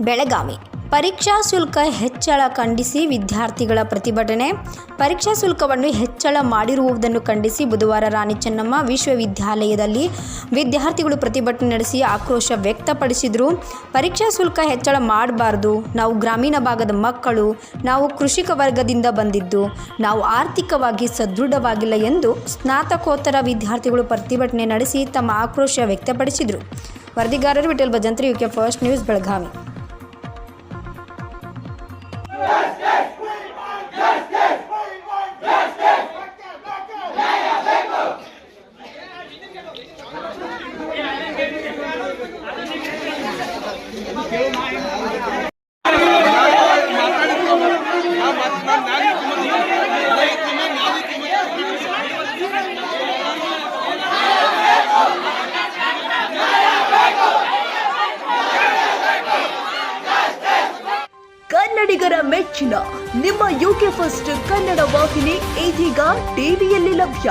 ಬೆಳಗಾವಿ. ಪರೀಕ್ಷಾ ಶುಲ್ಕ ಹೆಚ್ಚಳ ಖಂಡಿಸಿ ವಿದ್ಯಾರ್ಥಿಗಳ ಪ್ರತಿಭಟನೆ. ಪರೀಕ್ಷಾ ಶುಲ್ಕವನ್ನು ಹೆಚ್ಚಳ ಮಾಡಿರುವುದನ್ನು ಖಂಡಿಸಿ ಬುಧವಾರ ರಾಣಿ ಚೆನ್ನಮ್ಮ ವಿಶ್ವವಿದ್ಯಾಲಯದಲ್ಲಿ ವಿದ್ಯಾರ್ಥಿಗಳು ಪ್ರತಿಭಟನೆ ನಡೆಸಿ ಆಕ್ರೋಶ ವ್ಯಕ್ತಪಡಿಸಿದರು. ಪರೀಕ್ಷಾ ಶುಲ್ಕ ಹೆಚ್ಚಳ ಮಾಡಬಾರ್ದು. ನಾವು ಗ್ರಾಮೀಣ ಭಾಗದ ಮಕ್ಕಳು. ನಾವು ಕೃಷಿಕ ವರ್ಗದಿಂದ ಬಂದಿದ್ದು. ನಾವು ಆರ್ಥಿಕವಾಗಿ ಸದೃಢವಾಗಿಲ್ಲ ಎಂದು ಸ್ನಾತಕೋತ್ತರ ವಿದ್ಯಾರ್ಥಿಗಳು ಪ್ರತಿಭಟನೆ ನಡೆಸಿ ತಮ್ಮ ಆಕ್ರೋಶ ವ್ಯಕ್ತಪಡಿಸಿದರು. ವರದಿಗಾರರು Vithal Bhajantri, UK first news, Belagavi. ಕನ್ನಡಿಗರ ಮೆಚ್ಚಿನ ನಿಮ್ಮ ಯುಕೆ ಫಸ್ಟ್ ಕನ್ನಡ ವಾಹಿನಿ ಇದೀಗ ಟಿವಿಯಲ್ಲಿ ಲಭ್ಯ.